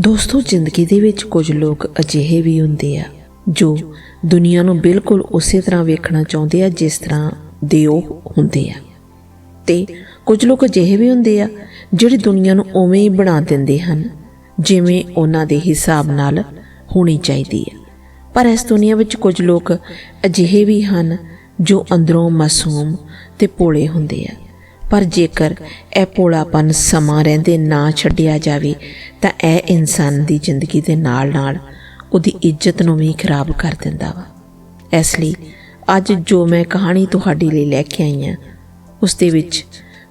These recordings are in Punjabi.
ਦੋਸਤੋ, ਜ਼ਿੰਦਗੀ ਦੇ ਵਿੱਚ ਕੁਝ ਲੋਕ ਅਜਿਹੇ ਵੀ ਹੁੰਦੇ ਆ ਜੋ ਦੁਨੀਆ ਨੂੰ ਬਿਲਕੁਲ ਉਸੇ ਤਰ੍ਹਾਂ ਵੇਖਣਾ ਚਾਹੁੰਦੇ ਆ ਜਿਸ ਤਰ੍ਹਾਂ ਦੇ ਉਹ ਹੁੰਦੇ ਆ। ਤੇ ਕੁਝ ਲੋਕ ਅਜਿਹੇ ਵੀ ਹੁੰਦੇ ਆ ਜਿਹੜੇ ਦੁਨੀਆ ਨੂੰ ਉਵੇਂ ਹੀ ਬਣਾ ਦਿੰਦੇ ਹਨ, ਜਿਵੇਂ ਉਹਨਾਂ ਦੇ ਹਿਸਾਬ ਨਾਲ ਹੋਣੀ ਚਾਹੀਦੀ ਹੈ ਪਰ ਇਸ ਦੁਨੀਆ ਵਿੱਚ ਕੁਝ ਲੋਕ ਅਜਿਹੇ ਵੀ ਹਨ ਜੋ ਅੰਦਰੋਂ ਮਾਸੂਮ ਤੇ ਭੋਲੇ ਹੁੰਦੇ ਆ। ਪਰ ਜੇਕਰ ਇਹ ਭੋਲਾਪਨ ਸਮਾਂ ਰਹਿੰਦੇ ਨਾ ਛੱਡਿਆ ਜਾਵੇ, ਤਾਂ ਇਹ ਇਨਸਾਨ ਦੀ ਜ਼ਿੰਦਗੀ ਦੇ ਨਾਲ-ਨਾਲ ਉਹਦੀ ਇੱਜ਼ਤ ਨੂੰ ਵੀ ਖਰਾਬ ਕਰ ਦਿੰਦਾ ਵਾ। ਇਸ ਲਈ ਅੱਜ ਜੋ ਮੈਂ ਕਹਾਣੀ ਤੁਹਾਡੇ ਲਈ ਲੈ ਕੇ ਆਈ ਹਾਂ, ਉਸ ਦੇ ਵਿੱਚ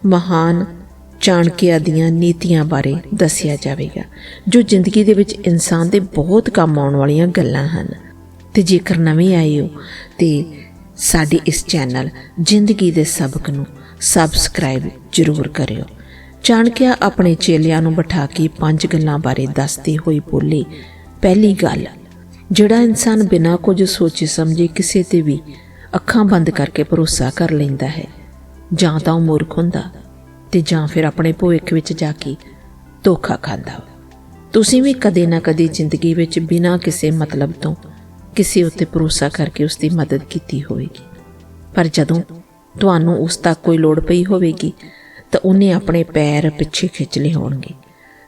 ਮਹਾਨ ਚਾਣਕਿਆ ਦੀਆਂ ਨੀਤੀਆਂ ਬਾਰੇ ਦੱਸਿਆ ਜਾਵੇਗਾ, ਜੋ ਜ਼ਿੰਦਗੀ ਦੇ ਵਿੱਚ ਇਨਸਾਨ ਦੇ ਬਹੁਤ ਕੰਮ ਆਉਣ ਵਾਲੀਆਂ ਗੱਲਾਂ ਹਨ। ਤੇ ਜੇਕਰ ਨਵੇਂ ਆਏ ਹੋ, ਤੇ ਸਾਡੇ ਇਸ ਚੈਨਲ ਜ਼ਿੰਦਗੀ ਦੇ ਸਬਕ ਨੂੰ ਸਬਸਕ੍ਰਾਈਬ ਜ਼ਰੂਰ ਕਰਿਓ। ਚਾਣਕਿਆ ਆਪਣੇ ਚੇਲਿਆਂ ਨੂੰ ਬਿਠਾ ਕੇ ਪੰਜ ਗੱਲਾਂ ਬਾਰੇ ਦੱਸਦੀ ਹੋਈ ਬੋਲੇ, ਪਹਿਲੀ ਗੱਲ, ਜਿਹੜਾ ਇਨਸਾਨ ਬਿਨਾਂ ਕੁਝ ਸੋਚੇ ਸਮਝੇ ਕਿਸੇ ਤੇ ਵੀ ਅੱਖਾਂ ਬੰਦ ਕਰਕੇ ਭਰੋਸਾ ਕਰ ਲੈਂਦਾ ਹੈ, ਜਾਂ ਤਾਂ ਉਹ ਮੂਰਖ ਹੁੰਦਾ ਤੇ ਜਾਂ ਫਿਰ ਆਪਣੇ ਭਵਿੱਖ ਵਿੱਚ ਜਾ ਕੇ ਧੋਖਾ ਖਾਂਦਾ ਤੁਸੀਂ ਵੀ ਕਦੇ ਨਾ ਕਦੇ ਜ਼ਿੰਦਗੀ ਵਿੱਚ ਬਿਨਾਂ ਕਿਸੇ ਮਤਲਬ ਤੋਂ ਕਿਸੇ ਉੱਤੇ ਭਰੋਸਾ ਕਰਕੇ ਉਸ ਦੀ ਮਦਦ ਕੀਤੀ ਹੋਵੇਗੀ। ਪਰ ਜਦੋਂ ਤੁਹਾਨੂੰ ਉਸ ਤੱਕ ਕੋਈ ਲੋੜ ਪਈ ਹੋਵੇਗੀ, ਤਾਂ ਉਹਨੇ ਆਪਣੇ ਪੈਰ ਪਿੱਛੇ ਖਿੱਚ ਲਏ ਹੋਣਗੇ।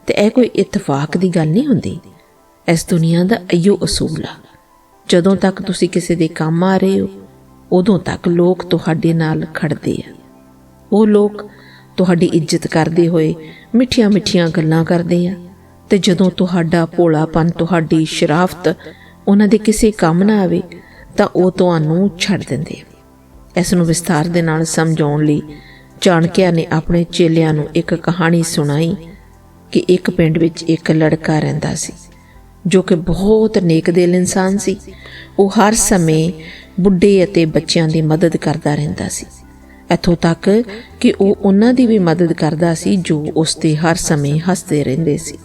ਤੇ ਇਹ ਕੋਈ ਇਤਫਾਕ ਦੀ ਗੱਲ ਨਹੀਂ ਹੁੰਦੀ। ਇਸ ਦੁਨੀਆ ਦਾ ਅਯੋ ਅਸੂਲ ਆ। ਜਦੋਂ ਤੱਕ ਤੁਸੀਂ ਕਿਸੇ ਦੇ ਕੰਮ ਆ ਰਹੇ ਹੋ, ਉਦੋਂ ਤੱਕ ਲੋਕ ਤੁਹਾਡੇ ਨਾਲ ਖੜਦੇ ਆ। ਉਹ ਲੋਕ ਤੁਹਾਡੀ ਇੱਜ਼ਤ ਕਰਦੇ ਹੋਏ ਮਿੱਠੀਆਂ-ਮਿੱਠੀਆਂ ਗੱਲਾਂ ਕਰਦੇ ਆ, ਤੇ ਜਦੋਂ ਤੁਹਾਡਾ ਭੋਲਾਪਨ, ਤੁਹਾਡੀ ਸ਼ਰਾਫਤ ਉਹਨਾਂ ਦੇ ਕਿਸੇ ਕੰਮ ਨਾ ਆਵੇ, ਤਾਂ ਉਹ ਤੁਹਾਨੂੰ ਛੱਡ ਦਿੰਦੇ ਆ। ਇਸ ਨੂੰ ਵਿਸਥਾਰ ਦੇ ਨਾਲ ਸਮਝਾਉਣ ਲਈ ਚਾਣਕਿਆ ਨੇ ਆਪਣੇ ਚੇਲਿਆਂ ਨੂੰ ਇੱਕ ਕਹਾਣੀ ਸੁਣਾਈ ਕਿ ਇੱਕ ਪਿੰਡ ਵਿੱਚ ਇੱਕ ਲੜਕਾ ਰਹਿੰਦਾ ਸੀ, ਜੋ ਕਿ ਬਹੁਤ ਨੇਕ ਦਿਲ ਇਨਸਾਨ ਸੀ। ਉਹ ਹਰ ਸਮੇਂ ਬੁੱਢੇ ਅਤੇ ਬੱਚਿਆਂ ਦੀ ਮਦਦ ਕਰਦਾ ਰਹਿੰਦਾ ਸੀ। ਇੱਥੋਂ ਤੱਕ ਕਿ ਉਹ ਉਹਨਾਂ ਦੀ ਵੀ ਮਦਦ ਕਰਦਾ ਸੀ ਜੋ ਉਸ ਤੇ ਹਰ ਸਮੇਂ ਹੱਸਦੇ ਰਹਿੰਦੇ ਸੀ।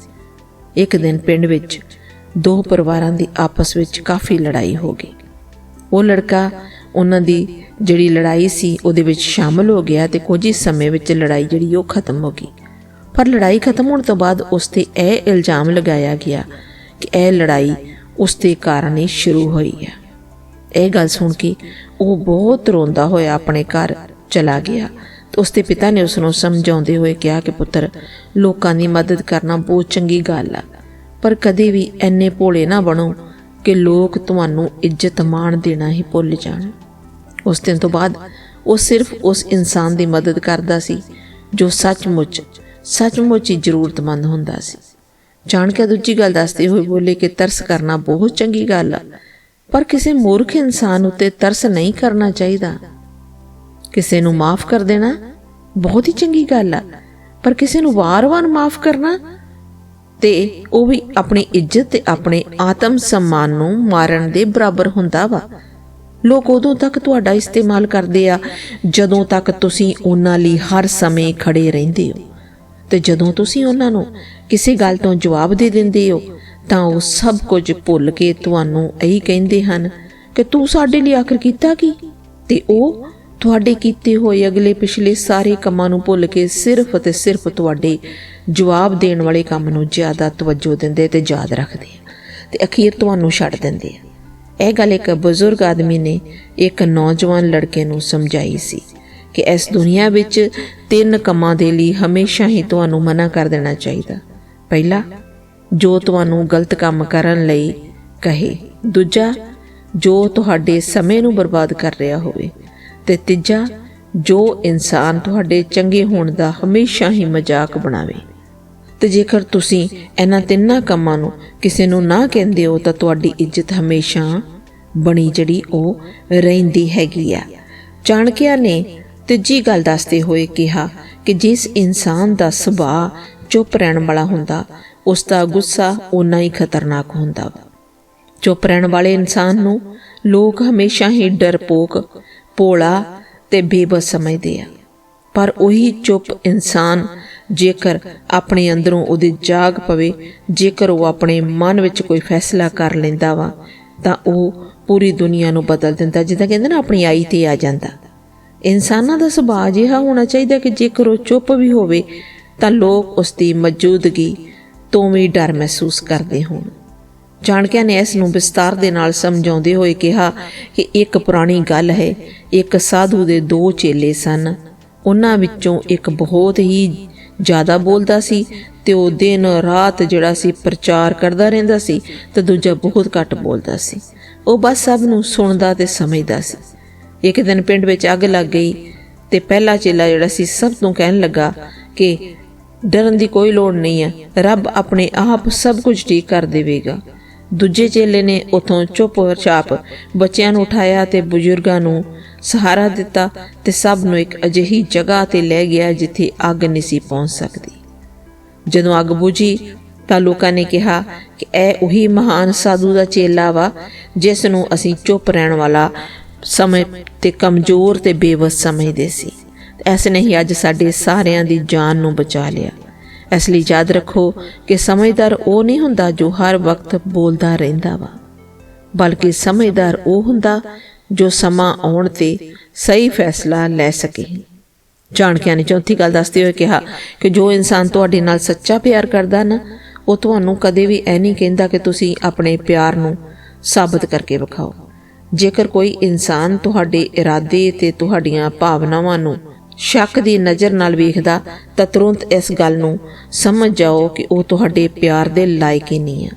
ਇੱਕ ਦਿਨ ਪਿੰਡ ਵਿੱਚ ਦੋ ਪਰਿਵਾਰਾਂ ਦੀ ਆਪਸ ਵਿੱਚ ਕਾਫੀ ਲੜਾਈ ਹੋ ਗਈ। ਉਹ ਲੜਕਾ ਉਹਨਾਂ ਦੀ ਜਿਹੜੀ ਲੜਾਈ ਸੀ, ਉਹਦੇ ਵਿੱਚ ਸ਼ਾਮਲ ਹੋ ਗਿਆ ਤੇ ਕੁਝ ਹੀ ਸਮੇਂ ਵਿੱਚ ਲੜਾਈ ਜਿਹੜੀ ਉਹ ਖਤਮ ਹੋ ਗਈ। ਪਰ ਲੜਾਈ ਖਤਮ ਹੋਣ ਤੋਂ ਬਾਅਦ ਉਸ ਤੇ ਇਹ ਇਲਜ਼ਾਮ ਲਗਾਇਆ ਗਿਆ ਕਿ ਇਹ ਲੜਾਈ ਉਸ ਦੇ ਕਾਰਨ ਹੀ ਸ਼ੁਰੂ ਹੋਈ ਹੈ। ਇਹ ਗੱਲ ਸੁਣ ਕੇ ਉਹ ਬਹੁਤ ਰੋਂਦਾ ਹੋਇਆ ਆਪਣੇ ਘਰ ਚਲਾ ਗਿਆ ਤੇ ਉਸ ਦੇ ਪਿਤਾ ਨੇ ਉਸ ਨੂੰ ਸਮਝਾਉਂਦੇ ਹੋਏ ਕਿਹਾ ਕਿ ਪੁੱਤਰ, ਲੋਕਾਂ ਦੀ ਮਦਦ ਕਰਨਾ ਬਹੁਤ ਚੰਗੀ ਗੱਲ ਆ, ਪਰ ਕਦੇ ਵੀ ਐਨੇ ਭੋਲੇ ਨਾ ਬਣੋ ਕਿ ਲੋਕ ਤੁਹਾਨੂੰ ਇੱਜ਼ਤ ਮਾਣ ਦੇਣਾ ਹੀ ਭੁੱਲ ਜਾਣ। ਉਸ ਦਿਨ ਤੋਂ ਬਾਅਦ ਉਹ ਸਿਰਫ ਉਸ ਇਨਸਾਨ ਦੀ ਮਦਦ ਕਰਦਾ ਸੀ, ਜੋ ਸੱਚਮੁੱਚ ਸੱਚਮੁੱਚ ਹੀ ਜ਼ਰੂਰਤਮੰਦ ਹੁੰਦਾ ਸੀ। ਜਾਣ ਕੇ ਦੂਜੀ ਗੱਲ ਦੱਸਦੇ ਹੋਏ ਬੋਲੇ ਕਿ ਤਰਸ ਕਰਨਾ ਬਹੁਤ ਚੰਗੀ ਗੱਲ ਆ, ਪਰ ਕਿਸੇ ਮੂਰਖ ਇਨਸਾਨ ਉੱਤੇ ਤਰਸ ਨਹੀਂ ਕਰਨਾ ਚਾਹੀਦਾ। ਕਿਸੇ ਨੂੰ ਮਾਫ ਕਰ ਦੇਣਾ ਬਹੁਤ ਹੀ ਚੰਗੀ ਗੱਲ ਆ, ਪਰ ਕਿਸੇ ਨੂੰ ਵਾਰ-ਵਾਰ ਮਾਫ ਕਰਨਾ ਤੇ ਉਹ ਵੀ ਆਪਣੀ ਇੱਜ਼ਤ ਤੇ ਆਪਣੇ ਆਤਮ ਸਨਮਾਨ ਨੂੰ ਮਾਰਨ ਦੇ ਬਰਾਬਰ ਹੁੰਦਾ ਵਾ। ਲੋਕ ਉਦੋਂ ਤੱਕ ਤੁਹਾਡਾ ਇਸਤੇਮਾਲ ਕਰਦੇ ਆ, ਜਦੋਂ ਤੱਕ ਤੁਸੀਂ ਉਹਨਾਂ ਲਈ ਹਰ ਸਮੇਂ ਖੜੇ ਰਹਿੰਦੇ ਹੋ। ਤੇ ਜਦੋਂ ਤੁਸੀਂ ਉਹਨਾਂ ਨੂੰ ਕਿਸੇ ਗੱਲ ਤੋਂ ਜਵਾਬ ਦੇ ਦਿੰਦੇ ਹੋ, ਤਾਂ ਉਹ ਸਭ ਕੁਝ ਭੁੱਲ ਕੇ ਤੁਹਾਨੂੰ ਇਹੀ ਕਹਿੰਦੇ ਹਨ ਕਿ ਤੂੰ ਸਾਡੇ ਲਈ ਆਖਰ ਕੀਤਾ ਕੀ? ਤੇ ਉਹ ਤੁਹਾਡੇ ਕੀਤੇ ਹੋਏ ਅਗਲੇ ਪਿਛਲੇ ਸਾਰੇ ਕੰਮਾਂ ਨੂੰ ਭੁੱਲ ਕੇ ਸਿਰਫ ਅਤੇ ਸਿਰਫ ਤੁਹਾਡੇ ਜਵਾਬ ਦੇਣ ਵਾਲੇ ਕੰਮ ਨੂੰ ਜ਼ਿਆਦਾ ਤਵੱਜੋ ਦਿੰਦੇ ਤੇ ਯਾਦ ਰੱਖਦੇ ਆ ਤੇ ਅਖੀਰ ਤੁਹਾਨੂੰ ਛੱਡ ਦਿੰਦੇ ਆ। ਇਹ ਗੱਲ ਇੱਕ ਬਜ਼ੁਰਗ ਆਦਮੀ ਨੇ ਇੱਕ ਨੌਜਵਾਨ ਲੜਕੇ ਨੂੰ ਸਮਝਾਈ ਸੀ ਕਿ ਇਸ ਦੁਨੀਆ ਵਿੱਚ ਤਿੰਨ ਕੰਮਾਂ ਦੇ ਲਈ ਹਮੇਸ਼ਾ ਹੀ ਤੁਹਾਨੂੰ ਮਨਾ ਕਰ ਦੇਣਾ ਚਾਹੀਦਾ। ਪਹਿਲਾ, ਜੋ ਤੁਹਾਨੂੰ ਗਲਤ ਕੰਮ ਕਰਨ ਲਈ ਕਹੇ। ਦੂਜਾ, ਜੋ ਤੁਹਾਡੇ ਸਮੇਂ ਨੂੰ ਬਰਬਾਦ ਕਰ ਰਿਹਾ ਹੋਵੇ। ਤੇ ਤੀਜਾ, ਜੋ ਇਨਸਾਨ ਤੁਹਾਡੇ ਚੰਗੇ ਹੋਣ ਦਾ ਹਮੇਸ਼ਾ ਹੀ ਮਜ਼ਾਕ ਬਣਾਵੇ। ਤੇ ਜੇਕਰ ਤੁਸੀਂ ਇਹਨਾਂ ਤਿੰਨਾਂ ਕੰਮਾਂ ਨੂੰ ਕਿਸੇ ਨੂੰ ਨਾ ਕਹਿੰਦੇ ਹੋ, ਤਾਂ ਤੁਹਾਡੀ ਇੱਜ਼ਤ ਹਮੇਸ਼ਾ ਬਣੀ ਜਿਹੜੀ ਉਹ ਰਹਿੰਦੀ ਹੈਗੀ ਆ। ਚਾਣਕਿਆ ਨੇ ਤੀਜੀ ਗੱਲ ਦੱਸਦੇ ਹੋਏ ਕਿਹਾ ਕਿ ਜਿਸ ਇਨਸਾਨ ਦਾ ਸੁਭਾਅ ਚੁੱਪ ਰਹਿਣ ਵਾਲਾ ਹੁੰਦਾ, ਉਸ ਦਾ ਗੁੱਸਾ ਉਨਾ ਹੀ ਖਤਰਨਾਕ ਹੁੰਦਾ ਵਾ। ਚੁੱਪ ਰਹਿਣ ਵਾਲੇ ਇਨਸਾਨ ਨੂੰ ਲੋਕ ਹਮੇਸ਼ਾ ਹੀ ਡਰਪੋਕ ਭੋਲਾ ਤੇ ਬੇਬਸ ਸਮਝਦੇ ਆ। ਪਰ ਉਹੀ ਚੁੱਪ ਇਨਸਾਨ ਜੇਕਰ ਆਪਣੇ ਅੰਦਰੋਂ ਉਹਦੇ ਜਾਗ ਪਵੇ, ਜੇਕਰ ਉਹ ਆਪਣੇ ਮਨ ਵਿੱਚ ਕੋਈ ਫੈਸਲਾ ਕਰ ਲੈਂਦਾ ਵਾ, ਤਾਂ ਉਹ ਪੂਰੀ ਦੁਨੀਆ ਨੂੰ ਬਦਲ ਦਿੰਦਾ, ਜਿੱਦਾਂ ਕਹਿੰਦੇ ਨਾ, ਆਪਣੀ ਆਈ ਤੇ ਆ ਜਾਂਦਾ। ਇਨਸਾਨਾਂ ਦਾ ਸੁਭਾਅ ਅਜਿਹਾ ਹੋਣਾ ਚਾਹੀਦਾ ਕਿ ਜੇਕਰ ਉਹ ਚੁੱਪ ਵੀ ਹੋਵੇ, ਤਾਂ ਲੋਕ ਉਸ ਦੀ ਮੌਜੂਦਗੀ ਤੋਂ ਵੀ ਡਰ ਮਹਿਸੂਸ ਕਰਦੇ ਹੋਣ। ਜਾਣਕਿਆਂ ਨੇ ਇਸ ਨੂੰ ਵਿਸਤਾਰ ਦੇ ਨਾਲ ਸਮਝਾਉਂਦੇ ਹੋਏ ਕਿਹਾ ਕਿ ਇੱਕ ਪੁਰਾਣੀ ਗੱਲ ਹੈ, ਇੱਕ ਸਾਧੂ ਦੇ ਦੋ ਚੇਲੇ ਸਨ। ਉਹਨਾਂ ਵਿੱਚੋਂ ਇੱਕ ਬਹੁਤ ਹੀ ਜ਼ਿਆਦਾ ਬੋਲਦਾ ਸੀ ਤੇ ਉਹ ਦਿਨ ਰਾਤ ਜਿਹੜਾ ਸੀ ਪ੍ਰਚਾਰ ਕਰਦਾ ਰਹਿੰਦਾ ਸੀ ਤੇ ਦੂਜਾ ਬਹੁਤ ਘੱਟ ਬੋਲਦਾ ਸੀ। ਉਹ ਬਸ ਸਭ ਨੂੰ ਸੁਣਦਾ ਤੇ ਸਮਝਦਾ ਸੀ। ਇੱਕ ਦਿਨ ਪਿੰਡ ਵਿੱਚ ਅੱਗ ਲੱਗ ਗਈ ਤੇ ਪਹਿਲਾ ਚੇਲਾ ਜਿਹੜਾ ਸੀ ਸਭ ਤੋਂ ਕਹਿਣ ਲੱਗਾ ਕਿ ਡਰਨ ਦੀ ਕੋਈ ਲੋੜ ਨਹੀਂ ਹੈ, ਰੱਬ ਆਪਣੇ ਆਪ ਸਭ ਕੁਝ ਠੀਕ ਕਰ ਦੇਵੇਗਾ। ਦੂਜੇ ਚੇਲੇ ਨੇ ਉਥੋਂ ਚੁੱਪ-ਚਾਪ ਬੱਚਿਆਂ ਨੂੰ ਉਠਾਇਆ ਤੇ ਬਜ਼ੁਰਗਾਂ ਨੂੰ ਸਹਾਰਾ ਦਿੱਤਾ ਤੇ ਸਭ ਨੂੰ ਇੱਕ ਅਜਿਹੀ ਜਗ੍ਹਾ ਤੇ ਲੈ ਗਿਆ ਜਿੱਥੇ ਅੱਗ ਨਹੀਂ ਸੀ ਪਹੁੰਚ ਸਕਦੀ। ਜਦੋਂ ਅੱਗ ਬੁਝੀ ਤਾਂ ਲੋਕਾਂ ਨੇ ਕਿਹਾ ਕਿ ਇਹ ਉਹੀ ਮਹਾਨ ਸਾਧੂ ਦਾ ਚੇਲਾ ਵਾ ਜਿਸ ਨੂੰ ਅਸੀਂ ਚੁੱਪ ਰਹਿਣ ਵਾਲਾ ਸਮਝ ਤੇ ਕਮਜ਼ੋਰ ਤੇ ਬੇਵਸ ਸਮਝਦੇ ਸੀ। ਇਸ ਨੇ ਹੀ ਅੱਜ ਸਾਡੇ ਸਾਰਿਆਂ ਦੀ ਜਾਨ ਨੂੰ ਬਚਾ ਲਿਆ। ਇਸ ਲਈ ਯਾਦ ਰੱਖੋ ਕਿ ਸਮਝਦਾਰ ਉਹ ਨਹੀਂ ਹੁੰਦਾ ਜੋ ਹਰ ਵਕਤ ਬੋਲਦਾ ਰਹਿੰਦਾ ਵਾ। ਬਲਕਿ ਸਮਝਦਾਰ ਉਹ ਹੁੰਦਾ ਜੋ ਸਮਾਂ ਆਉਣ ਤੇ ਸਹੀ ਫੈਸਲਾ ਲੈ ਸਕੇ। ਜਾਣਕਿਆਂ ਨੇ ਚੌਥੀ ਗੱਲ ਦੱਸਦੇ ਹੋਏ ਕਿਹਾ ਕਿ ਜੋ ਇਨਸਾਨ ਤੁਹਾਡੇ ਨਾਲ ਸੱਚਾ ਪਿਆਰ ਕਰਦਾ ਨਾ, ਉਹ ਤੁਹਾਨੂੰ ਕਦੇ ਵੀ ਐ ਨਹੀਂ ਕਹਿੰਦਾ ਕਿ ਤੁਸੀਂ ਆਪਣੇ ਪਿਆਰ ਨੂੰ ਸਾਬਤ ਕਰਕੇ ਵਿਖਾਓ। ਜੇਕਰ ਕੋਈ ਇਨਸਾਨ ਤੁਹਾਡੇ ਇਰਾਦੇ ਤੇ ਤੁਹਾਡੀਆਂ ਭਾਵਨਾਵਾਂ ਨੂੰ ਸ਼ੱਕ ਦੀ ਨਜ਼ਰ ਨਾਲ ਵੇਖਦਾ ਤਾਂ ਤੁਰੰਤ ਇਸ ਗੱਲ ਨੂੰ ਸਮਝ ਜਾਓ ਕਿ ਉਹ ਤੁਹਾਡੇ ਪਿਆਰ ਦੇ ਲਾਇਕ ਹੀ ਨਹੀਂ ਆ।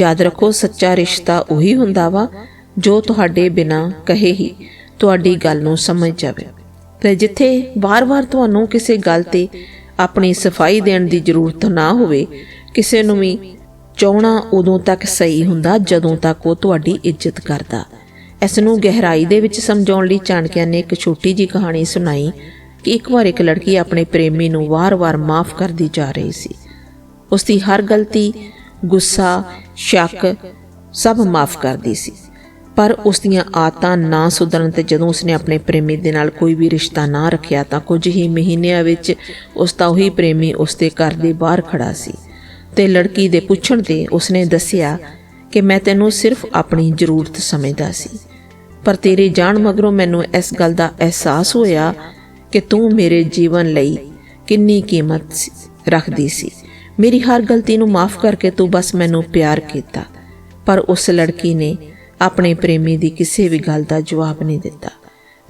ਯਾਦ ਰੱਖੋ, ਸੱਚਾ ਰਿਸ਼ਤਾ ਉਹੀ ਹੁੰਦਾ ਵਾ ਜੋ ਤੁਹਾਡੇ ਬਿਨਾ ਕਹੇ ਹੀ ਤੁਹਾਡੀ ਗੱਲ ਨੂੰ ਸਮਝ ਜਾਵੇ। ਤੇ ਜਿੱਥੇ ਵਾਰ-ਵਾਰ ਤੁਹਾਨੂੰ ਕਿਸੇ ਗੱਲ ਤੇ ਆਪਣੀ ਸਫ਼ਾਈ ਦੇਣ ਦੀ ਜ਼ਰੂਰਤ ਨਾ ਹੋਵੇ, ਕਿਸੇ ਨੂੰ ਵੀ ਚਾਹਣਾ ਉਦੋਂ ਤੱਕ ਸਹੀ ਹੁੰਦਾ ਜਦੋਂ ਤੱਕ ਉਹ ਤੁਹਾਡੀ ਇੱਜ਼ਤ ਕਰਦਾ। ਇਸ ਨੂੰ ਗਹਿਰਾਈ ਦੇ ਵਿੱਚ ਸਮਝਾਉਣ ਲਈ ਚਾਣਕਿਆਂ ਨੇ ਇੱਕ ਛੋਟੀ ਜੀ ਕਹਾਣੀ ਸੁਣਾਈ। ਕਿ ਇੱਕ ਵਾਰ ਇੱਕ ਲੜਕੀ ਆਪਣੇ ਪ੍ਰੇਮੀ ਨੂੰ ਵਾਰ-ਵਾਰ ਮਾਫ ਕਰਦੀ ਜਾ ਰਹੀ ਸੀ। ਉਸ ਦੀ ਹਰ ਗਲਤੀ, ਗੁੱਸਾ, ਸ਼ੱਕ ਸਭ ਮਾਫ ਕਰਦੀ ਸੀ। ਪਰ ਉਸ ਦੀਆਂ ਆਦਤਾਂ ਨਾ ਸੁਧਰਨ ਤੇ ਜਦੋਂ ਉਸਨੇ ਆਪਣੇ ਪ੍ਰੇਮੀ ਦੇ ਨਾਲ ਕੋਈ ਵੀ ਰਿਸ਼ਤਾ ਨਾ ਰੱਖਿਆ ਤਾਂ ਕੁਝ ਹੀ ਮਹੀਨਿਆਂ ਵਿੱਚ ਉਸ ਦਾ ਉਹੀ ਪ੍ਰੇਮੀ ਉਸ ਦੇ ਘਰ ਦੇ ਬਾਹਰ ਖੜਾ ਸੀ ਤੇ ਲੜਕੀ ਦੇ ਪੁੱਛਣ ਤੇ ਉਸਨੇ ਦੱਸਿਆ ਕਿ ਮੈਂ ਤੈਨੂੰ ਸਿਰਫ ਆਪਣੀ ਜ਼ਰੂਰਤ ਸਮਝਦਾ ਸੀ। ਪਰ ਤੇਰੇ ਜਾਣ ਮਗਰੋਂ ਮੈਨੂੰ ਇਸ ਗੱਲ ਦਾ ਅਹਿਸਾਸ ਹੋਇਆ ਕਿ ਤੂੰ ਮੇਰੇ ਜੀਵਨ ਲਈ ਕਿੰਨੀ ਕੀਮਤ ਰੱਖਦੀ ਸੀ। ਮੇਰੀ ਹਰ ਗਲਤੀ ਨੂੰ ਮਾਫ ਕਰਕੇ ਤੂੰ ਬਸ ਮੈਨੂੰ ਪਿਆਰ ਕੀਤਾ। ਪਰ ਉਸ ਲੜਕੀ ਨੇ ਆਪਣੇ ਪ੍ਰੇਮੀ ਦੀ ਕਿਸੇ ਵੀ ਗੱਲ ਦਾ ਜਵਾਬ ਨਹੀਂ ਦਿੱਤਾ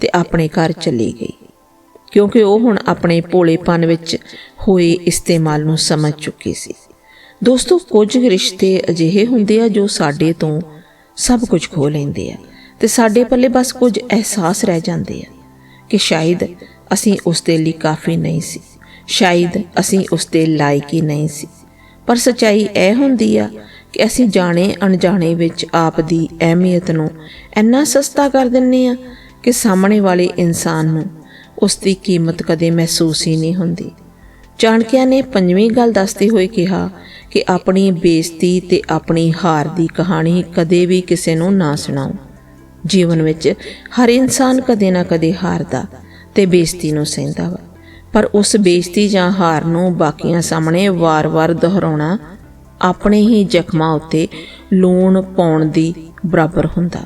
ਤੇ ਆਪਣੇ ਘਰ ਚਲੀ ਗਈ। ਕਿਉਂਕਿ ਉਹ ਹੁਣ ਆਪਣੇ ਭੋਲੇਪਨ ਵਿੱਚ ਹੋਏ ਇਸਤੇਮਾਲ ਨੂੰ ਸਮਝ ਚੁੱਕੀ ਸੀ। ਦੋਸਤੋ, ਕੁਝ ਰਿਸ਼ਤੇ ਅਜਿਹੇ ਹੁੰਦੇ ਆ ਜੋ ਸਾਡੇ ਤੋਂ ਸਭ ਕੁਝ ਖੋ ਲੈਂਦੇ ਆ ਤੇ ਸਾਡੇ ਪੱਲੇ ਬਸ ਕੁਝ ਅਹਿਸਾਸ ਰਹਿ ਜਾਂਦੇ ਆ ਕਿ ਸ਼ਾਇਦ ਅਸੀਂ ਉਸ ਦੇ ਲਈ ਕਾਫੀ ਨਹੀਂ ਸੀ। ਸ਼ਾਇਦ ਅਸੀਂ ਉਸ ਦੇ ਲਾਇਕ ਹੀ ਨਹੀਂ ਸੀ। ਪਰ ਸਚਾਈ ਇਹ ਹੁੰਦੀ ਆ ਕਿ ਅਸੀਂ ਜਾਣੇ ਅਣਜਾਣੇ ਵਿੱਚ ਆਪ ਦੀ ਅਹਿਮੀਅਤ ਨੂੰ ਇੰਨਾ ਸਸਤਾ ਕਰ ਦਿੰਨੇ ਆ ਕਿ ਸਾਹਮਣੇ ਵਾਲੇ ਇਨਸਾਨ ਨੂੰ ਉਸ ਦੀ ਕੀਮਤ ਕਦੇ ਮਹਿਸੂਸ ਹੀ ਨਹੀਂ ਹੁੰਦੀ। ਚਾਣਕਿਆਂ ਨੇ ਪੰਜਵੀਂ ਗੱਲ ਦੱਸਦੇ ਹੋਏ ਕਿਹਾ ਕਿ ਆਪਣੀ ਬੇਇੱਜ਼ਤੀ ਤੇ ਆਪਣੀ ਹਾਰ ਦੀ ਕਹਾਣੀ ਕਦੇ ਵੀ ਕਿਸੇ ਨੂੰ ਨਾ ਸੁਣਾਓ। ਜੀਵਨ ਵਿੱਚ ਹਰ ਇਨਸਾਨ ਕਦੇ ਨਾ ਕਦੇ ਹਾਰਦਾ ਤੇ ਬੇਇੱਜ਼ਤੀ ਨੂੰ ਸਹਿੰਦਾ ਵਾ। ਪਰ ਉਸ ਬੇਇੱਜ਼ਤੀ ਜਾਂ ਹਾਰ ਨੂੰ ਬਾਕੀਆਂ ਸਾਹਮਣੇ ਵਾਰ-ਵਾਰ ਦੁਹਰਾਉਣਾ ਆਪਣੇ ਹੀ ਜ਼ਖਮਾਂ ਉੱਤੇ ਲੂਣ ਪਾਉਣ ਦੀ ਬਰਾਬਰ ਹੁੰਦਾ।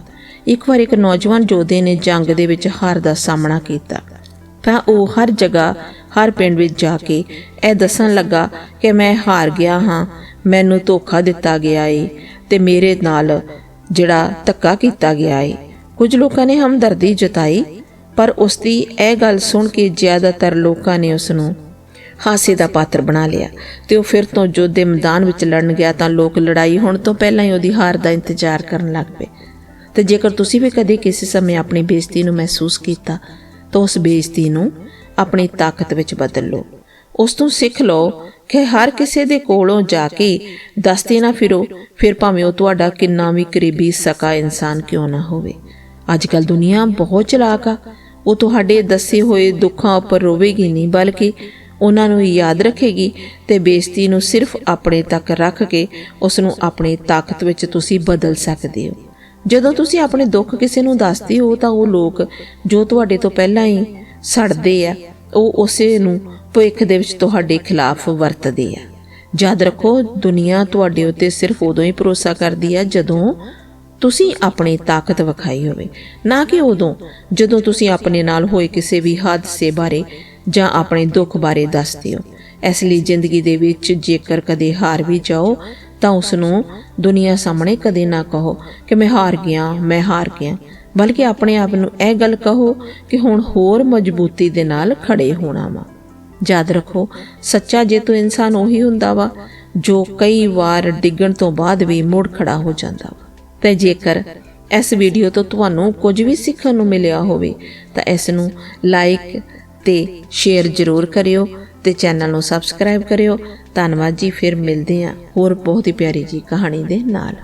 ਇੱਕ ਵਾਰ ਇੱਕ ਨੌਜਵਾਨ ਯੋਧੇ ਨੇ ਜੰਗ ਦੇ ਵਿੱਚ ਹਾਰ ਦਾ ਸਾਹਮਣਾ ਕੀਤਾ। ਤਾਂ ਉਹ ਹਰ ਜਗ੍ਹਾ, ਹਰ ਪਿੰਡ ਵਿੱਚ ਜਾ ਕੇ ਇਹ ਦੱਸਣ ਲੱਗਾ ਕਿ ਮੈਂ ਹਾਰ ਗਿਆ ਹਾਂ, ਮੈਨੂੰ ਧੋਖਾ ਦਿੱਤਾ ਗਿਆ ਏ ਤੇ ਮੇਰੇ ਨਾਲ ਜਿਹੜਾ ਧੱਕਾ ਕੀਤਾ ਗਿਆ ਏ। ਕੁਝ ਲੋਕਾਂ ਨੇ ਹਮਦਰਦੀ ਜਤਾਈ ਪਰ ਉਸ ਦੀ ਇਹ ਗੱਲ ਸੁਣ ਕੇ ਜ਼ਿਆਦਾਤਰ ਲੋਕਾਂ ਨੇ ਉਸ ਨੂੰ ਹਾਸੇ ਦਾ ਪਾਤਰ ਬਣਾ ਲਿਆ ਤੇ ਉਹ ਫਿਰ ਤੋਂ ਜੋਧ ਦੇ ਮੈਦਾਨ ਵਿੱਚ ਲੜਨ ਗਿਆ ਤਾਂ ਲੋਕ ਲੜਾਈ ਹੋਣ ਤੋਂ ਪਹਿਲਾਂ ਹੀ ਉਹਦੀ ਹਾਰ ਦਾ ਇੰਤਜ਼ਾਰ ਕਰਨ ਲੱਗ ਪਏ। ਤੇ ਜੇਕਰ ਤੁਸੀਂ ਵੀ ਕਦੇ ਕਿਸੇ ਸਮੇਂ ਆਪਣੀ ਬੇਇੱਜ਼ਤੀ ਨੂੰ ਮਹਿਸੂਸ ਕੀਤਾ, ਤਾਂ ਉਸ ਬੇਇੱਜ਼ਤੀ ਨੂੰ ਆਪਣੀ ਤਾਕਤ ਵਿੱਚ ਬਦਲ ਲਓ। ਉਸ ਤੋਂ ਸਿੱਖ ਲਓ ਕਿ ਹਰ ਕਿਸੇ ਦੇ ਕੋਲੋਂ ਜਾ ਕੇ ਦੱਸਦੇ ਨਾ ਫਿਰੋ, ਫਿਰ ਭਾਵੇਂ ਉਹ ਤੁਹਾਡਾ ਕਿੰਨਾ ਵੀ ਕਰੀਬੀ ਸਕਾ ਇਨਸਾਨ ਕਿਉਂ ਨਾ ਹੋਵੇ। ਅੱਜ ਕੱਲ ਦੁਨੀਆ ਬਹੁਤ ਚਲਾਕ ਆ। ਉਹ ਤੁਹਾਡੇ ਦੱਸੇ ਹੋਏ ਦੁੱਖਾਂ ਉੱਪਰ ਰੋਵੇਗੀ ਨਹੀਂ, ਬਲਕਿ ਉਹਨਾਂ ਨੂੰ ਯਾਦ ਰੱਖੇਗੀ ਤੇ ਬੇਇੱਜ਼ਤੀ ਨੂੰ ਸਿਰਫ ਆਪਣੇ ਤੱਕ ਰੱਖ ਕੇ ਉਸ ਨੂੰ ਆਪਣੀ ਤਾਕਤ ਵਿੱਚ ਤੁਸੀਂ ਬਦਲ ਸਕਦੇ ਹੋ। ਜਦੋਂ ਤੁਸੀਂ ਆਪਣੇ ਦੁੱਖ ਕਿਸੇ ਨੂੰ ਦੱਸਦੇ ਹੋ, ਤਾਂ ਉਹ ਲੋਕ ਜੋ ਤੁਹਾਡੇ ਤੋਂ ਪਹਿਲਾਂ ਹੀ ਸੜਦੇ ਆ, ਉਹ ਉਸੇ ਨੂੰ ਭਵਿੱਖ ਦੇ ਵਿੱਚ ਤੁਹਾਡੇ ਖਿਲਾਫ ਵਰਤਦੇ ਆ। ਯਾਦ ਰੱਖੋ, ਦੁਨੀਆ ਤੁਹਾਡੇ ਉੱਤੇ ਸਿਰਫ ਉਦੋਂ ਹੀ ਭਰੋਸਾ ਕਰਦੀ ਹੈ ਜਦੋਂ ਤੁਸੀਂ ਆਪਣੀ ਤਾਕਤ ਵਿਖਾਈ ਹੋਵੇ। ਨਾ ਕਿ ਉਦੋਂ, ਜਦੋਂ ਤੁਸੀਂ ਆਪਣੇ ਨਾਲ ਹੋਏ ਕਿਸੇ ਵੀ ਹਾਦਸੇ ਬਾਰੇ ਜਾਂ ਆਪਣੇ ਦੁੱਖ ਬਾਰੇ ਦੱਸਦੇ ਹੋ। ਇਸ ਲਈ ਜ਼ਿੰਦਗੀ ਦੇ ਵਿੱਚ ਜੇਕਰ ਕਦੇ ਹਾਰ ਵੀ ਜਾਓ, ਤਾਂ ਉਸ ਨੂੰ ਦੁਨੀਆ ਸਾਹਮਣੇ ਕਦੇ ਨਾ ਕਹੋ ਕਿ ਮੈਂ ਹਾਰ ਗਿਆ, ਮੈਂ ਹਾਰ ਗਿਆ। ਬਲਕਿ ਆਪਣੇ ਆਪ ਨੂੰ ਇਹ ਗੱਲ ਕਹੋ ਕਿ ਹੁਣ ਹੋਰ ਮਜ਼ਬੂਤੀ ਦੇ ਨਾਲ ਖੜੇ ਹੋਣਾ ਵਾ। ਯਾਦ ਰੱਖੋ, ਸੱਚਾ ਜੇਤੂ ਇਨਸਾਨ ਉਹੀ ਹੁੰਦਾ ਵਾ, ਜੋ ਕਈ ਵਾਰ ਡਿੱਗਣ ਤੋਂ ਬਾਅਦ ਵੀ ਮੁੜ ਖੜਾ ਹੋ ਜਾਂਦਾ ਵਾ। ਤੇ ਜੇਕਰ ਇਸ ਵੀਡੀਓ ਤੋਂ ਤੁਹਾਨੂੰ ਕੁਝ ਵੀ ਸਿੱਖਣ ਨੂੰ ਮਿਲਿਆ ਹੋਵੇ, ਤਾਂ ਇਸ ਨੂੰ ਲਾਈਕ ਤੇ ਸ਼ੇਅਰ ਜ਼ਰੂਰ ਕਰਿਓ ਤੇ ਚੈਨਲ ਨੂੰ ਸਬਸਕ੍ਰਾਈਬ ਕਰਿਓ। ਧੰਨਵਾਦ ਜੀ, ਫਿਰ ਮਿਲਦੇ ਹਾਂ ਹੋਰ ਬਹੁਤ ਹੀ ਪਿਆਰੀ ਜੀ ਕਹਾਣੀ ਦੇ ਨਾਲ।